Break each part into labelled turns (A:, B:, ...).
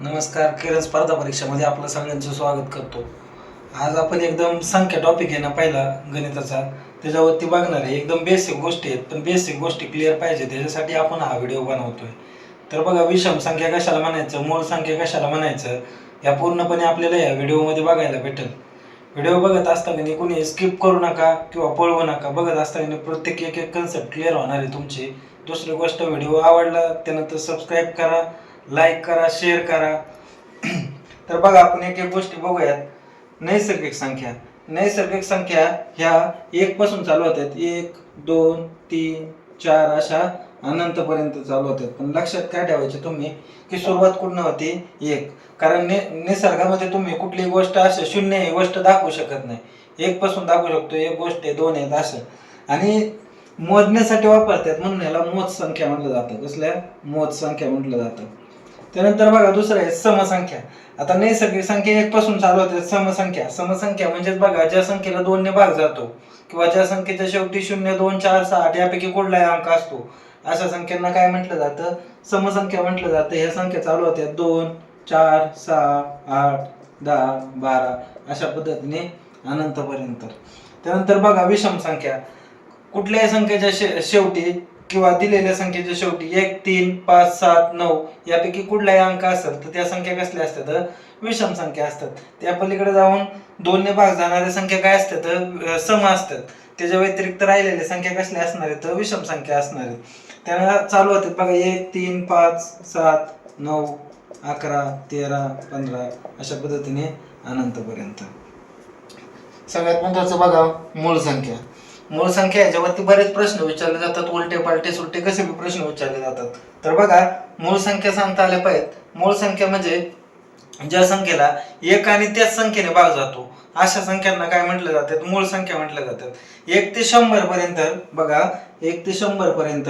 A: नमस्कार किरण स्पर्धा परीक्षामध्ये आपलं सगळ्यांचं स्वागत करतो. आज आपण एकदम संख्या टॉपिक आहे ना पहिला गणिताचा. त्याच्यावरती बघणार आहे. एकदम बेसिक गोष्टी आहेत पण बेसिक गोष्टी क्लिअर पाहिजे. त्याच्यासाठी आपण हा व्हिडिओ बनवतोय. तर बघा विषम संख्या कशाला म्हणायचं मूळ संख्या कशाला म्हणायचं या पूर्णपणे आपल्याला या व्हिडिओमध्ये बघायला भेटेल. व्हिडिओ बघत असताना कोणी स्किप करू नका किंवा पळवू नका. बघत असताना प्रत्येक एक एक कन्सेप्ट क्लिअर होणार आहे तुमची. दुसरी गोष्ट व्हिडिओ आवडला त्यानंतर सबस्क्राईब करा. लाईक करा शेअर करा. तर बघा आपण एक एक गोष्टी बघूयात. नैसर्गिक संख्या. नैसर्गिक संख्या ह्या एक पासून चालू होतात एक दोन तीन चार अशा अनंतपर्यंत चालू होतात पण लक्षात काय ठेवायचे तुम्ही की सुरुवात कुठनं होती? एक. कारण नि निसर्गामध्ये तुम्ही कुठलीही गोष्ट असं शून्य ही गोष्ट दाखवू शकत नाही. एक पासून दाखवू शकतो एक गोष्ट आहे दोन आहेत असं. आणि मोजण्यासाठी वापरतात म्हणून याला मोज संख्या म्हटलं जातं. कसल्या? मोज संख्या म्हटलं जातं. त्यानंतर बघा दुसरं आहे समसंख्या. आता नैसर्गिक संख्या एक पासून चालू होते. समसंख्या. समसंख्या म्हणजेच बघा ज्या संख्येला दोनने भाग जातो किंवा ज्या संख्येच्या शेवटी शून्य दोन चार सहा आठ यापैकी कुठलाही अंक असतो अशा संख्यांना काय म्हटलं जातं? समसंख्या म्हटलं जातं. ह्या संख्या चालू होत्या दोन चार सहा आठ दहा बारा अशा पद्धतीने अनंतपर्यंत. त्यानंतर बघा विषम संख्या. कुठल्याही संख्येच्या शे शेवटी किंवा दिलेल्या संख्येच्या शेवटी एक तीन पाच सात नऊ यापैकी कुठलाही अंक असेल तर त्या संख्या कसल्या असतात? विषम संख्या असतात. त्या पलीकडे जाऊन दोनने भाग जाणाऱ्या संख्या काय असतात? सम असतात. त्याच्या व्यतिरिक्त राहिलेल्या संख्या कसल्या असणार आहेत? विषम संख्या असणार आहेत. त्यांना चालू होतात बघा एक तीन पाच सात नऊ अकरा तेरा पंधरा अशा पद्धतीने अनंतपर्यंत. सगळ्यात महत्वाचं बघा मूळ संख्या. मूळ संख्या याच्यावरती बरेच प्रश्न विचारले जातात उलटे पालटे सुलटे कसे बी प्रश्न विचारले जातात. तर बघा मूळ संख्या सांगता आल्या पाहिजेत. मूळ संख्या म्हणजे ज्या संख्येला एक आणि त्याच संख्येने भाग जातो अशा संख्यांना काय म्हटलं जातात मूळ संख्या म्हटल्या जातात एक ते शंभर पर्यंत बघा एक ते शंभर पर्यंत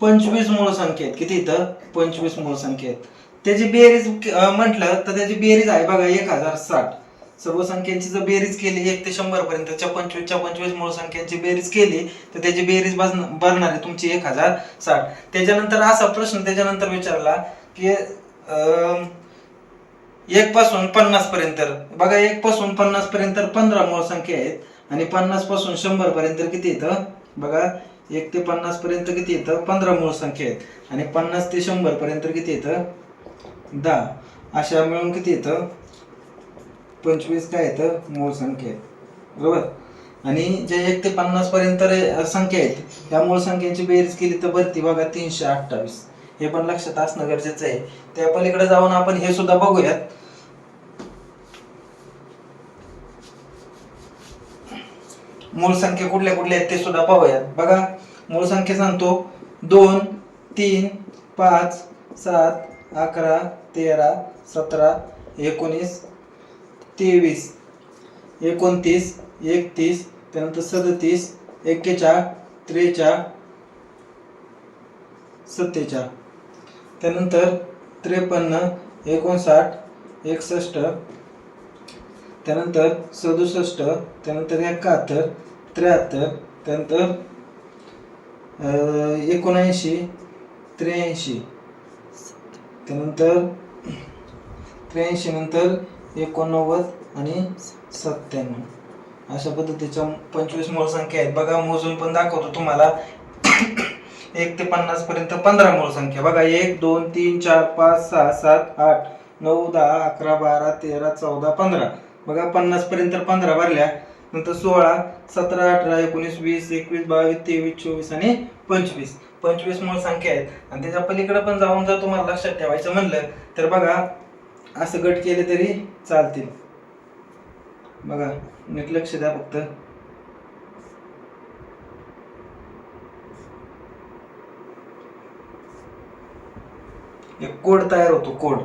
A: पंचवीस मूळ संख्या आहेत किती इथं? पंचवीस मूळ संख्या आहेत त्याची बेरीज म्हटलं तर त्याची बेरीज आहे बघा एक हजार साठ. सर्व संख्यांची जर बेरीज केली एक ते शंभर पर्यंतच्या पंचवीसच्या पंचवीस मूळ संख्यांची बेरीज केली तर त्याची बेरीज भरणार आहे तुमची एक हजार साठ. त्याच्यानंतर असा प्रश्न त्याच्यानंतर विचारला की एक पासून पन्नास पर्यंत बघा एक पासून पन्नास पर्यंत पंधरा मूळ संख्या आहेत आणि पन्नासपासून शंभर पर्यंत किती येतं बघा एक ते पन्नास पर्यंत किती येतं पंधरा मूळ संख्या आहेत आणि पन्नास ते शंभर पर्यंत किती येतं दहा. अशा मिळून किती येतं पंचवीस काय येतं मूळ संख्या आहेत. बरोबर? आणि जे एक ते पन्नास पर्यंत संख्या आहेत त्या मूळ संख्येची बेरीज केली तर भरती बघा तीनशे अठ्ठावीस. हे पण लक्षात असणं गरजेचं आहे. त्या पलीकडे जाऊन आपण हे सुद्धा बघूयात. मूळ संख्या कुठल्या कुठल्या आहेत ते सुद्धा पाहूयात. बघा मूळ संख्या सांगतो दोन तीन पाच सात अकरा तेरा सतरा एकोणीस तेवीस एकोणतीस एकतीस त्यानंतर सदतीस एक्केचाळ त्रेचाळ सत्तेचाळ. त्यानंतर त्रेपन्न एकोणसाठ एकसष्ट त्यानंतर सदुसष्ट त्यानंतर एकाहत्तर त्र्याहत्तर त्यानंतर अं, एकोणऐंशी त्र्याऐंशी. त्यानंतर त्र्याऐंशी नंतर एकोणनव्वद आणि सत्त्याण्णव. अशा पद्धतीच्या पंचवीस मूळ संख्या आहेत. बघा मोजून पण दाखवतो तुम्हाला. एक ते पन्नास पर्यंत पंधरा मूळ संख्या. बघा एक दोन तीन चार पाच सहा सात आठ नऊ दहा अकरा बारा तेरा चौदा पंधरा. बघा पन्नास पर्यंत पंधरा भरल्या. नंतर सोळा सतरा अठरा एकोणीस वीस एकवीस बावीस तेवीस चोवीस आणि पंचवीस. पंचवीस मूळ संख्या आहेत. आणि त्याच्या पलीकडे पण जाऊन जर तुम्हाला लक्षात ठेवायचं म्हणलं तर बघा असं गट केले तरी चालतील. बघा नीट लक्ष द्या फक्त. एक कोड तयार होतो कोड.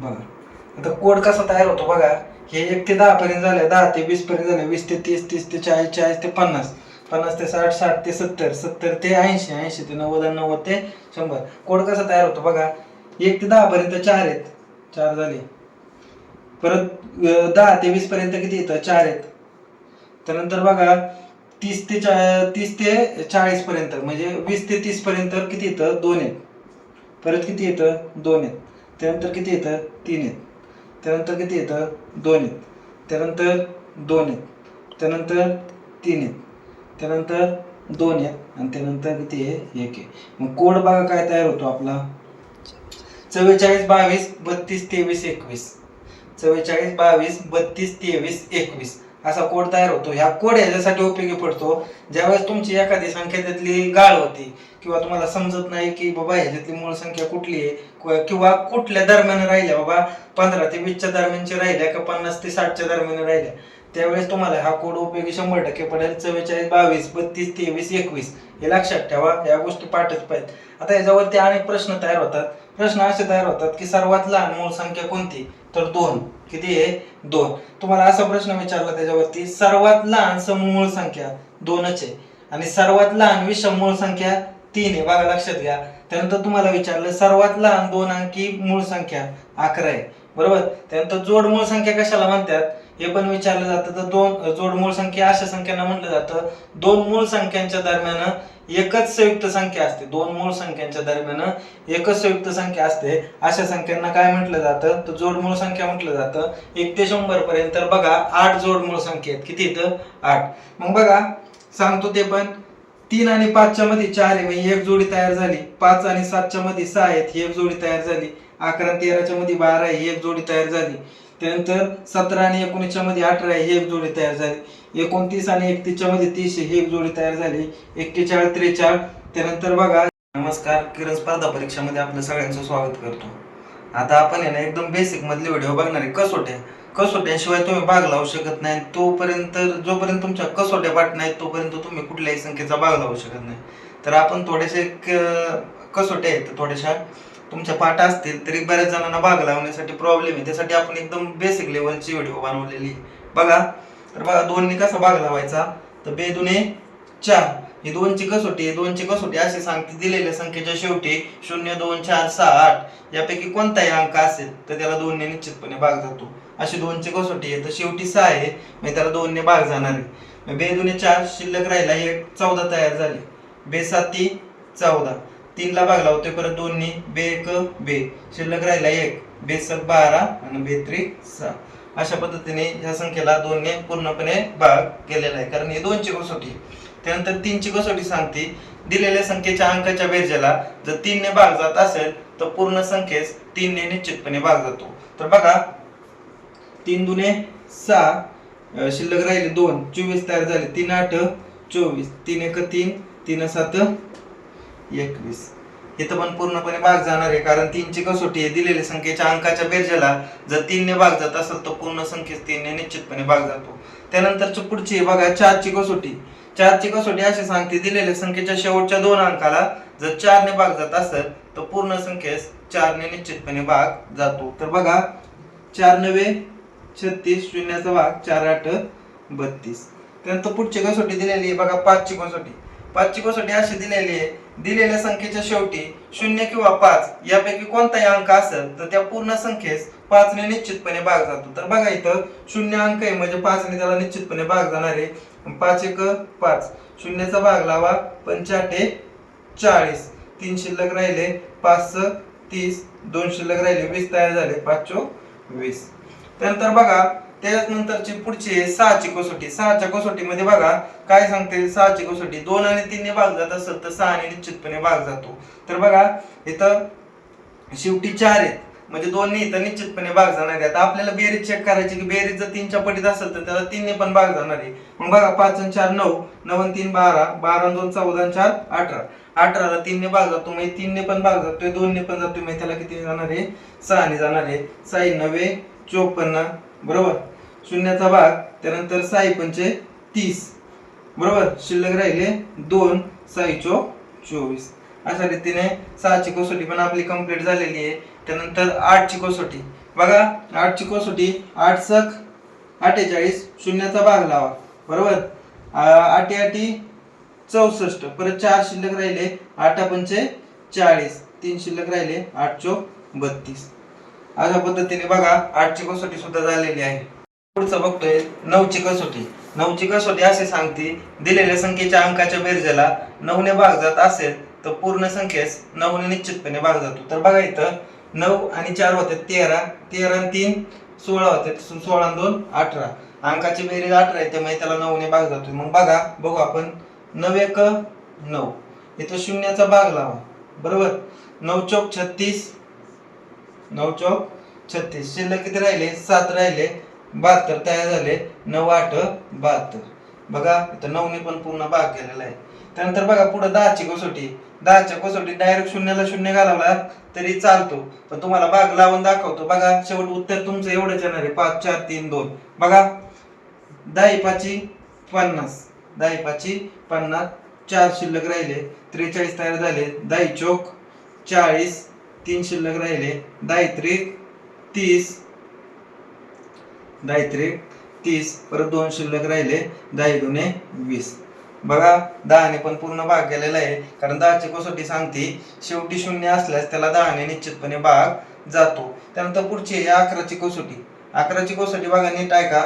A: बघा. आता कोड कसा तयार होतो बघा. हे एक ते दहा पर्यंत झाले दहा ते वीस पर्यंत झालं वीस ते तीस तीस ते चाळीस चाळीस ते पन्नास. पन्नास ते साठ साठ ते सत्तर सत्तर ते ऐंशी ऐंशी ते नव्वद नव्वद ते शंभर. कोड कसा तयार होतो बघा. एक ते दहा पर्यंत चार आहेत. चार झाले. परत दहा ते वीस पर्यंत किती येतं? चार आहेत. त्यानंतर बघा तीस ते चा तीस ते चाळीस पर्यंत म्हणजे वीस ते तीस पर्यंत किती येतं? दोन आहेत. परत किती येतं? दोन आहेत. त्यानंतर किती येतं? तीन आहेत. त्यानंतर किती येतं दोन आहेत. त्यानंतर दोन आहेत. त्यानंतर तीन आहेत. त्यानंतर दोन आहेत आणि त्यानंतर किती आहे? एक आहे. मग कोड बघा काय तयार होतो आपला. चव्वेचाळीस बावीस बत्तीस तेवीस एकवीस. चव्वेचाळीस बावीस बत्तीस तेवीस एकवीस. असा कोड तयार होतो. ह्या कोड ह्याच्यासाठी उपयोगी पडतो. ज्यावेळेस तुमची एखादी संख्या त्यातली गाळ होती किंवा तुम्हाला समजत नाही की बाबा ह्याच्यातली मूळ संख्या कुठली आहे किंवा- कुठल्या दरम्यान राहिल्या बाबा पंधरा ते वीसच्या दरम्यानच्या राहिल्या का पन्नास ते साठच्या दरम्यान राहिल्या. त्यावेळेस तुम्हाला हा कोड उपयोगी शंभर टक्के पडेल. चव्वेचाळीस बावीस बत्तीस तेवीस एकवीस हे लक्षात ठेवा. या गोष्टी पाठच पाहिजेत. आता याच्यावरती अनेक प्रश्न तयार होतात. प्रश्न असे तयार होतात की सर्वात लहान मूळ संख्या कोणती? तर दोन. किती आहे? दोन. तुम्हाला असा प्रश्न विचारला त्याच्यावरती सर्वात लहान समूळ संख्या दोनच आहे. आणि सर्वात लहान विषम मूळ संख्या तीन आहे. बघा लक्षात घ्या. त्यानंतर तुम्हाला विचारलं सर्वात लहान दोन अंकी मूळ संख्या अकरा आहे. बरोबर? त्यानंतर जोड मूळ संख्या कशाला म्हणतात? हे पण विचारलं जातं. तर दोन जोड मूळ संख्या अशा संख्यांना म्हटलं जातं. दोन मूळ संख्यांच्या दरम्यान एकच संयुक्त संख्या असते. दोन मूळ संख्यांच्या दरम्यान एकच संयुक्त संख्या असते. अशा संख्यांना काय म्हटलं जातं? तर जोड मूळ संख्या म्हटलं जातं. एक ते शंभर पर्यंत. तर बघा आठ जोड मूळ संख्या आहेत. किती तर आठ. मग बघा सांगतो ते पण. तीन आणि पाचच्या मध्ये चार आहे. म्हणजे एक जोडी तयार झाली. पाच आणि सातच्या मध्ये सहा आहेत. ही एक जोडी तयार झाली. अकरा आणि तेराच्या मध्ये बारा आहे. ही एक जोडी तयार झाली. त्यानंतर सतरा आणि एकोणीसच्या मध्ये अठरा आहे. ही एक जोडी तयार झाली. एकोणतीस आणि एकतीसच्या मध्ये तीस हे ही एक जोडी तयार झाली. एक्केचाळीस त्रेचाळीस त्यानंतर बघा नमस्कार किरण स्पर्धा परीक्षामध्ये आपलं सगळ्यांचं स्वागत करतो. आता आपण आहे ना एकदम बेसिक मधले व्हिडिओ बघणार आहे. कसोट्या. कसोट्याशिवाय तुम्ही भाग लावू शकत नाही. तोपर्यंत जोपर्यंत तुमच्या कसोट्या वाट नाहीत तोपर्यंत तुम्ही कुठल्याही संख्येचा भाग लावू शकत नाही. तर आपण थोडेसे कसोट्या आहेत थोड्याशा तुमच्या पाठ असतील तरी बऱ्याच जणांना भाग लावण्यासाठी प्रॉब्लेम आहे. त्यासाठी आपण एकदम बेसिक लेवलची व्हिडिओ बनवलेली बघा. तर बघा दोनने कसा भाग लावायचा? तर बे दुने चार. ही दोनची कसोटी दोनची कसोटी अशी सांगते दिलेल्या संख्येच्या शेवटी शून्य दोन चार सहा आठ. यापैकी कोणताही अंक असेल तर त्याला दोनने निश्चितपणे भाग जातो. अशी दोनची कसोटी आहे. तर शेवटी सहा आहे म्हणजे त्याला दोनने भाग जाणार आहे. मग बे दुने चार शिल्लक राहिला एक चौदा तयार झाली. बे साती चौदा. तीनला भाग लावतोय परत दोन्ही. बे एक बे. शिल्लक राहिला एक. बेसक बारा आणि बेत्री सहा. अशा पद्धतीने ह्या संख्येला दोनने पूर्णपणे भाग केलेला आहे. कारण ही दोनची कसोटी त्यानंतर तीनची कसोटी सांगते. दिलेल्या संख्येच्या अंकाच्या बेरजेला जर तीनने भाग जात असेल तर पूर्ण संख्येस तीनने निश्चितपणे भाग जातो. तर बघा तीन दुने सहा शिल्लक राहिले दोन. चोवीस तयार झाले तीन आठ चोवीस. तीन एक तीन तीन सात एकवीस. इथं पण पूर्णपणे भाग जाणार आहे. कारण तीनची कसोटी आहे. दिलेल्या संख्येच्या अंकाच्या बेरजेला जर तीनने भाग जात असेल तर पूर्ण संख्येस तीनने निश्चितपणे भाग जातो. त्यानंतरची पुढची आहे बघा चारची कसोटी. चारची कसोटी अशी सांगते दिलेल्या संख्येच्या शेवटच्या दोन अंकाला जर चारने भाग जात असेल तर पूर्ण संख्येस चारने निश्चितपणे भाग जातो. तर बघा चार नवे छत्तीस शून्याचा भाग चार आठ बत्तीस. त्यानंतर पुढची कसोटी दिलेली आहे बघा पाचची कसोटी. पाचची कसोटी अशी दिलेली आहे. दिलेल्या संख्येच्या शेवटी शून्य किंवा पाच यापैकी कोणताही अंक असेल तर त्या पूर्ण संख्येस पाचने निश्चितपणे भाग जातो. तर बघा इथं शून्य अंक आहे म्हणजे पाचने त्याला निश्चितपणे भाग जाणार आहे. पाच एक पाच. शून्याचा भाग लावा पंचाटे चाळीस. तीन शिल्लक राहिले पाच स तीस. दोन शिल्लक राहिले वीस तयार झाले पाच चो वीस. त्यानंतर बघा त्याच्यानंतरची पुढची सहाची कसोटी. सहाच्या कसोटीमध्ये बघा काय सांगते? सहाची कसोटी. दोन आणि तीनने भाग जात असेल तर सहाने निश्चितपणे भाग जातो. तर बघा इथं शेवटी चार आहेत. म्हणजे दोन्ही इथं निश्चितपणे भाग जाणार आहे आता आपल्याला बेरीज चेक करायची की बेरीज जर तीनच्या पटीत असेल तर त्याला तीनने पण भाग जाणार आहे. मग बघा पाच आणि चार नऊ. नऊ आणि तीन बारा. बारा दोन चौदा चार अठरा. अठराला तीनने भाग जातो. म्हणजे तीनने पण भाग जातोय दोनने पण जातोय. म्हणजे त्याला किती जाणार आहे? सहाने जाणार आहे. साई नवे चोपन्न. बरोबर? शून्याचा भाग त्यानंतर साई पंचे तीस. बरोबर? शिल्लक राहिले दोन साईचो चोवीस. अशा रीतीने सहाची कसोटी पण आपली कंप्लीट झालेली आहे. त्यानंतर आठची कसोटी. बघा आठची कसोटी आठ सख अठ्ठेचाळीस शून्याचा भाग लावा. बरोबर? आठी आठी चौसष्ट. परत चार शिल्लक राहिले आठ पंचे चाळीस. तीन शिल्लक राहिले आठ चो बत्तीस. अशा पद्धतीने बघा आठची कसोटी सुद्धा झालेली आहे. पुढचं बघतोय नऊची कसोटी
B: नऊची कसोटी असे सांगते दिलेल्या संख्येच्या अंकाच्या बेरजेला नऊने भाग जात असेल तर पूर्ण संख्येस नऊने निश्चितपणे भाग जातो. तर बघा इथं नऊ आणि चार होते तेरा तेरा आणि तीन सोळा होते सोळा दोन अठरा. अंकाची बेरीज अठरा आहे त्यामुळे त्याला नऊने भाग जातो मग बघा बघू आपण. नऊ एक नऊ. इथं शून्याचा भाग लावा. बरोबर? नऊ चौक छत्तीस नऊ चौक छत्तीस. शिल्लक किती राहिले? सात राहिले. बहात्तर तयार झाले नऊ आठ बहात्तर. बघा इथं नऊने पण पूर्ण भाग केलेला आहे. त्यानंतर बघा पुढे दहाची कसोटी. दहाच्या कसोटी डायरेक्ट शून्याला शून्य घालावला तरी चालतो. पण तुम्हाला भाग लावून दाखवतो. बघा शेवट उत्तर तुमचं एवढंच येणार आहे. पाच चार तीन दोन. बघा दहा पाची पन्नास. दहा पाची पन्नास चार शिल्लक राहिले त्रेचाळीस तयार झाले दहा चौक चाळीस तीन शिल्लक राहिले दहा त्रिक तीस दहा त्रिक तीस परत दोन शिल्लक राहिले दहा दुने वीस. बघा दहाने पण पूर्ण भाग गेलेला आहे. कारण दहाची कसोटी सांगते शेवटी शून्य असल्यास त्याला दहाने निश्चितपणे भाग जातो. त्यानंतर पुढची आहे अकराची कसोटी. अकराची कसोटी बघा नीट आहे का?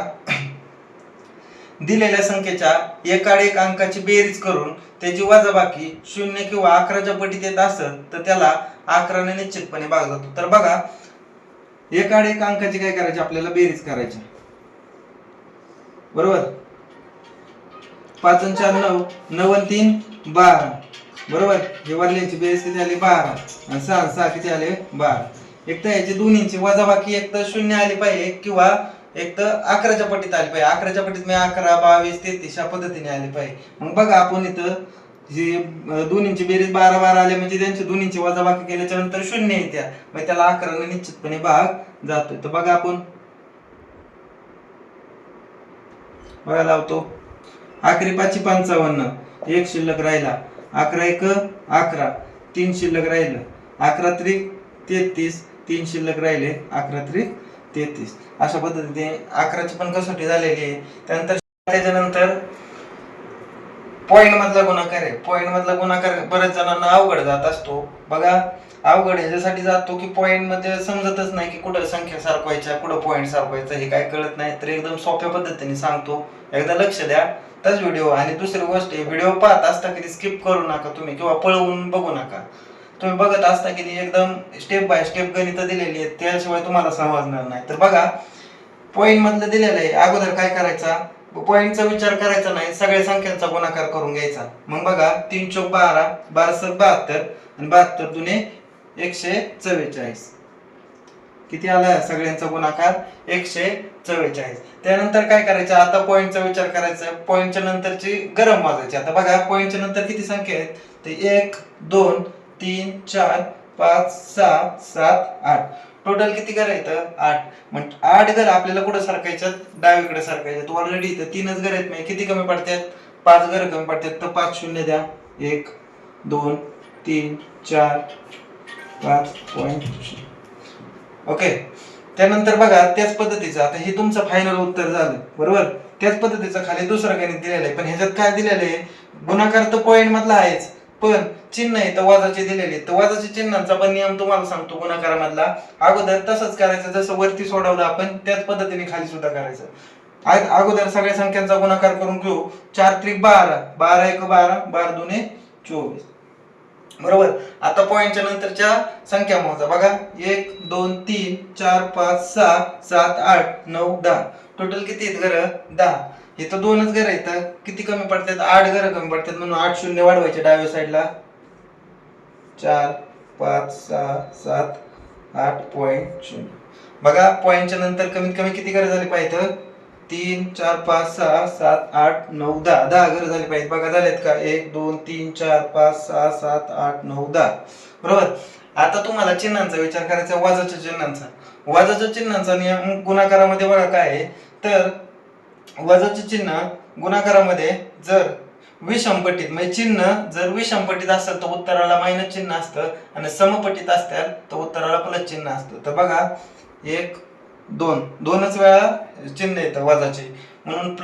B: दिलेल्या संख्येच्या एकाड एक अंकाची बेरीज करून त्याची वजाबाकी शून्य किंवा अकराच्या पटीत येत असत तर त्याला अकराने निश्चितपणे भाग जातो. तर बघा एकाड एक अंकाची काय करायची? आपल्याला बेरीज करायची. बरोबर? पाच आणि चार नऊ. नऊ आणि तीन बारा. बरोबर? हे वरल्यांची बेरीज किती आली? बारा. आणि सहा सहा किती आले? बारा. एक तर याची दोन्हींची वजाबाकी एक तर शून्य आली पाहिजे किंवा एक तर अकराच्या पटीत आली पाहिजे. अकराच्या पटीत मी अकरा बावीस तेहतीस या पद्धतीने आली पाहिजे. मग बघा आपण इथं जे दोन्हींची बेरीज बारा बारा आले म्हणजे त्यांची दोन्हींची वजाबाकी केल्याच्यानंतर शून्य येत्या. मग त्याला अकराने निश्चितपणे भाग जातोय. तर बघा आपण. बघा लावतो. अकरा पाचशे पंचावन्न. एक शिल्लक राहिला. अकरा एक अकरा. तीन शिल्लक राहिलं. अकरा त्रिक तेहतीस. तीन शिल्लक राहिले. अकरा त्रिक तेहतीस. अशा पद्धतीने अकराची पण कसोटी झालेली आहे. त्यानंतर त्याच्यानंतर पॉईंट मधला गुणाकार आहे. पॉईंट मधला गुणाकार बऱ्याच जणांना अवघड जात असतो. बघा अवघड ह्याच्यासाठी जातो की पॉईंटमध्ये समजतच नाही की कुठं संख्या सारखवायच्या कुठं पॉईंट सारखवायचं हे काय कळत नाही. तर एकदम सोप्या पद्धतीने सांगतो. एकदा लक्ष द्या. तच व्हिडिओ आणि दुसरी गोष्ट व्हिडिओ पाहत असता कधी स्किप करू नका तुम्ही किंवा पळवून बघू नका. तुम्ही बघत असता की ती एकदम स्टेप बाय स्टेप गणित दिलेली आहेत. त्याशिवाय तुम्हाला समजणार नाही. तर बघा पॉईंट मधलं दिलेलं आहे. अगोदर काय करायचा? पॉईंटचा विचार करायचा नाही सगळ्या संख्यांचा गुणाकार करून घ्यायचा. मग बघा तीन चौक बारा बारा सर बहात्तर आणि बहात्तर दुने एकशे चव्वेचाळीस. किती आला सगळ्यांचा गुणाकार? एकशे चव्वेचाळीस. त्यानंतर काय करायचं? आता पॉईंटचा विचार करायचा. पॉईंटच्या नंतरची गरम वाजायची. आता बघा पॉईंटच्या नंतर किती संख्या आहेत? ते एक दोन तीन चार पाच सहा सात आठ. टोटल किती घर आहेत? आठ. म्हणजे आठ घर आपल्याला कुठं सरकायच्यात? डावीकडे सरकायच्यात. ऑलरेडी इथं तीनच घर आहेत. म्हणजे किती कमी पडतात पाच घर कमी पडतात तर पाच शून्य द्या. एक दोन तीन चार पाच पॉईंट ओके त्यानंतर बघा त्याच पद्धतीचं. आता हे तुमचं फायनल उत्तर झालं. बरोबर? त्याच पद्धतीचं खाली दुसरं गणित दिलेलं आहे. पण ह्याच्यात काय दिलेलं आहे? गुणाकार तर पॉईंट मधला आहेच. पण चिन्ह आहे तर वाजाचे दिलेले तर वाजाच्या चिन्हांचा पण नियम तुम्हाला सांगतो गुणाकारामधला. अगोदर तसंच करायचं जसं वरती सोडवलं आपण त्याच पद्धतीने खाली सुद्धा करायचं. अगोदर सगळ्या संख्यांचा गुणाकार करून घेऊ. चार त्रिक बारा. बारा एक बारा बारा दोन चोवीस. बरोबर? आता पॉईंटच्या नंतरच्या संख्या मोजा. बघा एक दोन तीन चार पाच सहा सात आठ नऊ दहा. टोटल किती आहेत घर? दहा. इथं दोनच घर आहेत. किती कमी पडतात? आठ घर कमी पडतात म्हणून आठ शून्य वाढवायचे डाव्या साईडला चार पाच सहा सात आठ पॉईंट शून्य. बघा पॉईंटच्या नंतर कमीत कमी किती घर झाले पाहिजे? तीन चार पाच सहा सात आठ नऊ दहा. दहा घर झाले पाहिजे बघा झालेत का? एक दोन तीन चार पाच सहा सात आठ नऊ दहा. बरोबर? आता तुम्हाला चिन्हांचा विचार करायचा वाजाच्या चिन्हांचा. वाजाच्या चिन्हांचा नियम गुणाकारामध्ये बघा काय आहे? तर वजाचे चिन्ह गुणाकारामध्ये जर विषमपटीत म्हणजे चिन्ह जर विषमपटीत असेल तर उत्तराला मायनस चिन्ह असतं आणि समपटीत असतात तर उत्तराला प्लस चिन्ह असतं. तर बघा एक दोन. दोनच वेळा चिन्ह येतं वजाचे. म्हणून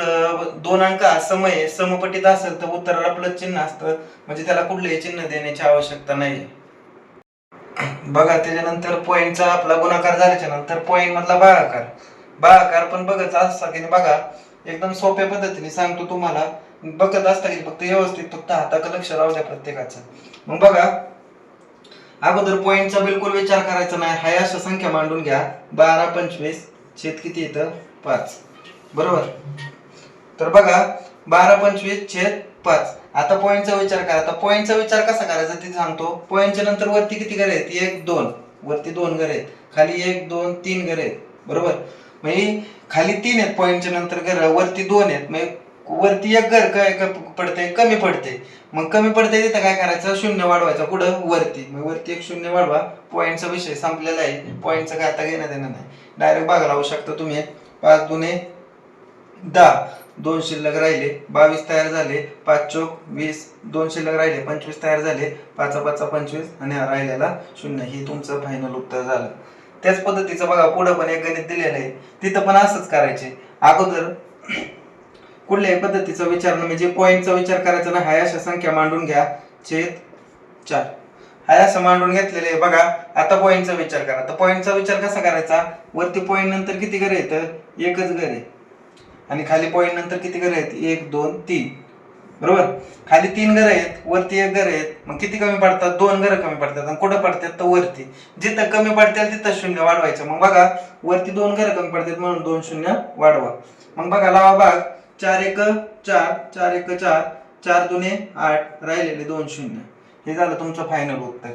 B: दोन अंक समय समपटीत असेल तर उत्तराला प्लस चिन्ह असतं. म्हणजे त्याला कुठलेही चिन्ह देण्याची आवश्यकता नाही बघा त्याच्यानंतर पॉईंटचा आपला गुणाकार झाल्याच्यानंतर पॉईंट मधला भागाकार. भागाकार पण बघत असता की बघा एकदम सोप्या पद्धतीने सांगतो तुम्हाला. बघत असता की फक्त व्यवस्थित फक्त हाताकडे लक्ष राहू द्या प्रत्येकाचं. मग बघा अगोदर पॉईंटचा बिलकुल विचार करायचा नाही. हाय अशा संख्या मांडून घ्या. बारा पंचवीस छेद किती येतं? पाच. बरोबर? तर बघा बारा पंचवीस छेद पाच. आता पॉईंटचा विचार करा. आता पॉईंटचा विचार कसा करायचा ते सांगतो. पॉईंटच्या नंतर वरती किती घर आहेत? एक दोन. वरती दोन घर आहेत. खाली एक दोन तीन घर आहेत. बरोबर? म्हणजे खाली तीन आहेत पॉईंटच्या नंतर घर वरती दोन आहेत. म्हणजे वरती एक घर काय पडतंय कमी पडते मग कमी पडते तिथं काय करायचं? शून्य वाढवायचं कुठं वरती. मग वरती एक शून्य वाढवा. पॉईंटचा विषय संपलेला आहे. पॉईंटचं काय आता घेणं देणं नाही. डायरेक्ट बघा लावू शकता तुम्ही. पाच दुने दहा. दोन शिल्लक राहिले. बावीस तयार झाले. पाच चोक वीस. दोन शिल्लक राहिले. पंचवीस तयार झाले. पाचा पाचा पंचवीस. आणि राहिलेला शून्य. हे तुमचं फायनल उत्तर झालं. त्याच पद्धतीचं बघा पुढं पण एक गणित दिलेलं आहे. तिथं पण असंच करायचे. अगोदर कुठल्याही पद्धतीचा विचार म्हणजे पॉईंटचा विचार करायचा ना हाय अशा संख्या मांडून घ्या. छेद चार. हाय असं मांडून घेतलेले आहे. बघा आता पॉईंटचा विचार करा. तर पॉईंटचा विचार कसा करायचा? वरती पॉईंट नंतर किती घर येतं एकच घर आहे. आणि खाली पॉईंट नंतर किती घर आहेत? एक दोन तीन. बरोबर? खाली तीन घर आहेत वरती एक घर आहेत. मग किती कमी पडतात? दोन घर कमी पडतात. आणि कुठं पडतात? तर वरती. जिथं कमी पडतील तिथं शून्य वाढवायचं. मग बघा वरती दोन घर कमी पडतात म्हणून दोन शून्य वाढवा. मग बघा लावा भाग. चार एक चार. चार एक चार. चार दुने आठ. राहिलेले दोन शून्य. हे झालं तुमचं फायनल उत्तर.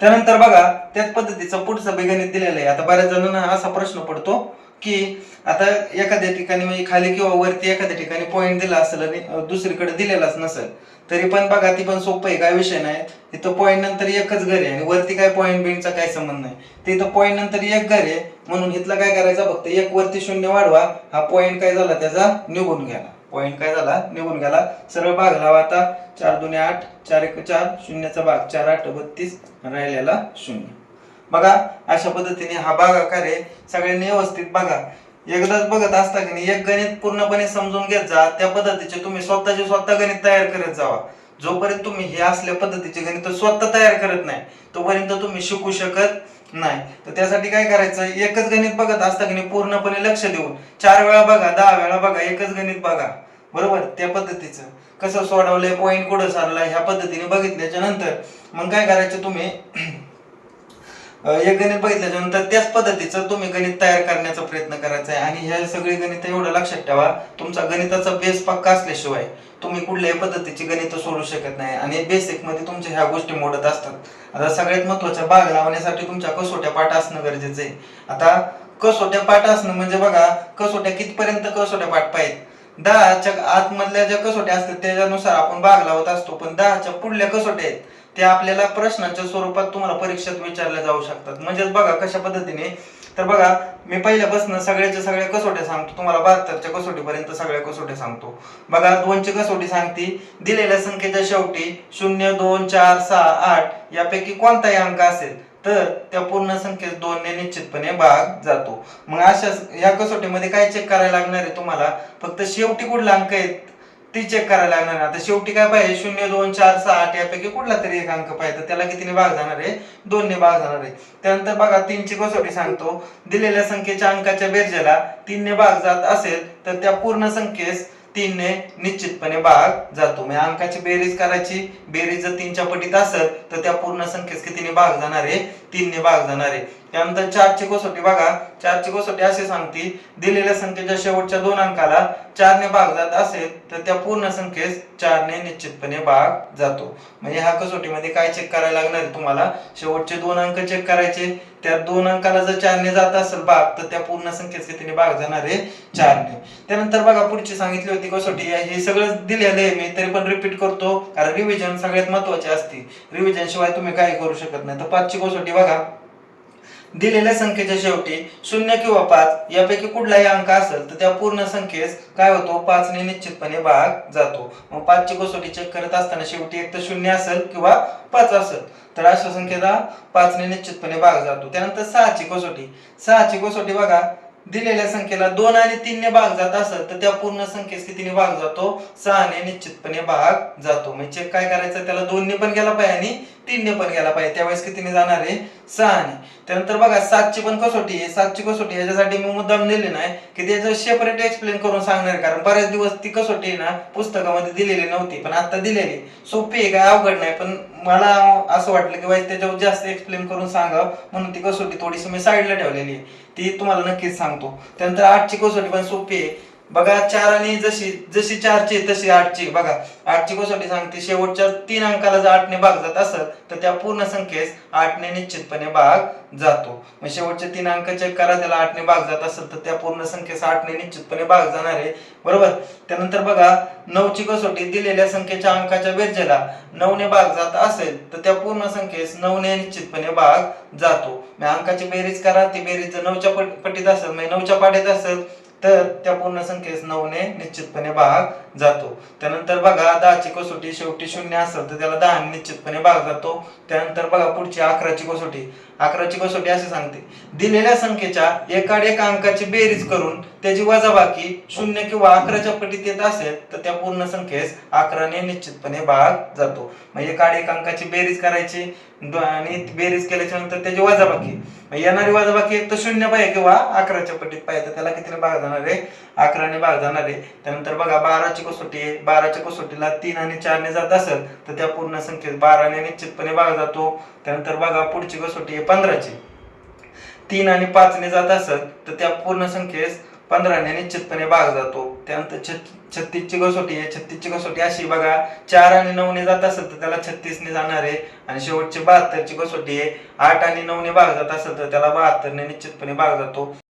B: त्यानंतर बघा त्याच पद्धतीचं पुढचं बेगणित दिलेलं आहे. आता बऱ्याच जणांना असा प्रश्न पडतो की आता एखाद्या ठिकाणी म्हणजे खाली किंवा वरती एखाद्या ठिकाणी पॉईंट दिला असेल आणि दुसरीकडे दिलेलाच नसेल तरी पण बघा ती पण सोपं आहे काय विषय नाही. तिथं पॉईंट नंतर एकच घर आहे आणि वरती काय पॉईंट बिंटचा काय संबंध नाही. ते पॉईंट नंतर एक घर आहे म्हणून इथलं काय करायचं फक्त एक वरती शून्य वाढवा हा पॉईंट काय झाला त्याचा? निघून गेला. पॉईंट काय झाला? निघून गेला. सरळ भाग लावा आता. चार दोन्ही आठ चार एक चार शून्याचा भाग चार आठ बत्तीस राहिलेला शून्य. बघा अशा पद्धतीने हा भागाकार आहे सगळ्यांनी व्यवस्थित बघा. एकदाच बघत असता की नाही एक गणित पूर्णपणे समजून घेत जा त्या पद्धतीचे तुम्ही स्वतःचे स्वतः गणित तयार करत जावा. जोपर्यंत तुम्ही हे असल्या पद्धतीचे गणित स्वतः तयार करत नाही तोपर्यंत तुम्ही शिकू शकत नाही. तर त्यासाठी काय करायचं एकच गणित बघत असता की नाही पूर्णपणे लक्ष देऊन. चार वेळा बघा दहा वेळा बघा एकच गणित बघा. बरोबर? त्या पद्धतीचं. कसं सोडवलंय पॉईंट कुठं सारला ह्या पद्धतीने बघितल्याच्या नंतर मग काय करायचं तुम्ही? एक गणित बघितल्यानंतर त्याच पद्धतीचं तुम्ही गणित तयार करण्याचा प्रयत्न करायचा आहे. आणि ह्या सगळी गणित एवढं लक्षात ठेवा तुमचा गणिताचा बेस पक्का असल्याशिवाय तुम्ही कुठल्याही पद्धतीची गणित सोडू शकत नाही. आणि बेसिकमध्ये तुमच्या ह्या गोष्टी मोडत असतात. आता सगळ्यात महत्त्वाच्या भाग लावण्यासाठी तुमच्या कसोट्या पाठ असणं गरजेचं आहे. आता कसोट्या पाठ असणं म्हणजे बघा कसोट्या कितपर्यंत कसोट्या पाठ पाहिजे दहाच्या आतमधल्या ज्या कसोट्या असतात त्याच्यानुसार आपण भाग लावत असतो. पण दहाच्या पुढल्या कसोट्या आहेत? त्या आपल्याला प्रश्नांच्या स्वरूपात तुम्हाला परीक्षेत विचारल्या जाऊ शकतात. म्हणजेच बघा कशा पद्धतीने? तर बघा मी पहिल्यापासून सगळ्याच्या सगळ्या कसोट्या सांगतो. तुम्हाला बहात्तरच्या कसोटीपर्यंत सगळ्या कसोट्या सांगतो. बघा दोनची कसोटी सांगते. दिलेल्या संख्येच्या शेवटी शून्य दोन चार सहा आठ यापैकी कोणताही अंक असेल तर त्या पूर्ण संख्येत दोनने निश्चितपणे भाग जातो. मग अशा या कसोटीमध्ये काय चेक करायला लागणार आहे तुम्हाला? फक्त शेवटी कुठला अंक आहेत ती चेक करायला लागणार आहे. आता शेवटी काय पाहिजे? शून्य दोन चार सहा आठ यापैकी कुठला तरी एक अंक पाहिजे. तर त्याला कितीने भाग जाणार आहे? दोनने भाग जाणार आहे. त्यानंतर बघा तीनची कसोटी सांगतो. दिलेल्या संख्येच्या अंकाच्या बेरजेला तीनने भाग जात असेल तर त्या पूर्ण संख्येस तीनने निश्चितपणे भाग जातो. म्हणजे अंकाची बेरीज करायची. बेरीज जर तीनच्या पटीत असेल तर त्या पूर्ण संख्येस कितीने भाग जाणार आहे? तीनने भाग जाणार आहे. त्यानंतर चारची कसोटी बघा. चारची कसोटी असे सांगते दिलेल्या संख्येच्या शेवटच्या दोन अंकाला चारने भाग जात असेल तर त्या पूर्ण संख्येस चारने निश्चितपणे भाग जातो. म्हणजे ह्या कसोटीमध्ये काय चेक करायला लागणार आहे तुम्हाला? शेवटचे दोन अंक चेक करायचे. त्या दोन अंकाला जर चारने जात असेल भाग तर त्या पूर्ण संख्येस कितीने भाग जाणार आहे? चारने. त्यानंतर बघा पुढची सांगितली होती कसोटी. हे सगळं दिलेलं आहे मी तरी पण रिपीट करतो कारण रिव्हिजन सगळ्यात महत्त्वाचे असते. रिव्हिजन शिवाय तुम्ही काही करू शकत नाही. तर पाचची कसोटी बघा. दिलेल्या संख्येच्या शेवटी शून्य किंवा पाच यापैकी कुठलाही अंक असेल तर त्या पूर्ण संख्येस काय होतो? पाचने निश्चितपणे भाग जातो. मग पाचची कसोटी चेक करत असताना शेवटी एक तर शून्य असेल किंवा पाच असेल. तर अशा संख्येला पाचने निश्चितपणे भाग जातो. त्यानंतर सहाची कसोटी. सहाची कसोटी बघा. दिलेल्या संख्येला दोन आणि तीनने भाग जात असेल तर त्या पूर्ण संख्येस कितीने भाग जातो? सहाने निश्चितपणे भाग जातो. म्हणजे चेक काय करायचं? त्याला दोनने पण गेला पाहिजे आणि
A: तीनने पण गेला पाहिजे. त्यावेळेस कितीने जाणार आहे? सहाने. त्यानंतर बघा सातची पण कसोटी आहे. सातची कसोटी याच्यासाठी मी मुद्दाम दिली नाही की त्याचं सेपरेट एक्सप्लेन करून सांगणार कारण बऱ्याच दिवस ती कसोटी आहे ना पुस्तकामध्ये दिलेली नव्हती पण आता दिलेली सोपी आहे काय अवघड नाही पण मला असं वाटलं की बाई त्याच्यावर जास्त एक्सप्लेन करून सांगावं. म्हणून ती कसोटी थोडीशी मी साईडला ठेवलेली आहे. ती तुम्हाला नक्कीच सांगतो. त्यानंतर आठची कसोटी पण सोपी आहे. बघा चार आणि जशी जशी चारची तशी आठची. बघा आठची कसोटी सांगते शेवटच्या तीन अंकाला जर आठने भाग जात असेल तर त्या पूर्ण संख्येस आठने निश्चितपणे भाग जातो. मग शेवटचे तीन अंक चेक करा त्याला आठने भाग जात असेल तर त्या पूर्ण संख्येस आठने निश्चितपणे भाग जाणार आहे. बरोबर? त्यानंतर बघा नऊची कसोटी दिलेल्या संख्येच्या अंकाच्या बेरजेला नऊने भाग जात असेल तर त्या पूर्ण संख्येस नऊने निश्चितपणे भाग जातो. मग अंकाची बेरीज करा ती बेरीज जर नऊच्या पट- पटीत असेल म्हणजे नऊच्या पाठीत असेल तर त्या पूर्ण संख्येस नऊने निश्चितपणे भाग जातो. त्यानंतर बघा दहाची कसोटी शेवटी शून्य असेल तर त्याला दहा निश्चितपणे भाग जातो. त्यानंतर बघा पुढची अकराची कसोटी. अकराची कसोटी असे सांगते. दिलेल्या संख्येच्या एकाड एका अंकाची बेरीज करून त्याची वजाबाकी शून्य किंवा अकराच्या पटीत येत असेल तर त्या पूर्ण संख्येस अकराने निश्चितपणे भाग जातो. मग एकाड एक अंकाची बेरीज करायची आणि बेरीज केल्याच्यानंतर त्याची वजाबाकी. येणारी वजाबाकी एक तर शून्य पाहिजे किंवा अकराच्या पटीत पाहिजे. तर त्याला कितीने भाग जाणार आहे? अकराने भाग जाणार आहे. त्यानंतर बघा बाराची कसोटी आहे बाराच्या कसोटीला तीन आणि चारने जात असेल तर त्या पूर्ण संख्येत बाराने निश्चितपणे भाग जातो. त्यानंतर बघा पुढची कसोटी आहे पंधराची. तीन आणि पाचने जात असेल तर त्या पूर्ण संख्येस पंधराने निश्चितपणे भाग जातो. त्यानंतर छत छत्तीसची कसोटी आहे छत्तीसची कसोटी अशी बघा चार आणि नऊने जात असेल तर त्याला छत्तीसने जाणार आहे. आणि शेवटची बहात्तरची कसोटी आहे आठ आणि नऊने भाग जात असेल तर त्याला बहात्तरने निश्चितपणे भाग जातो.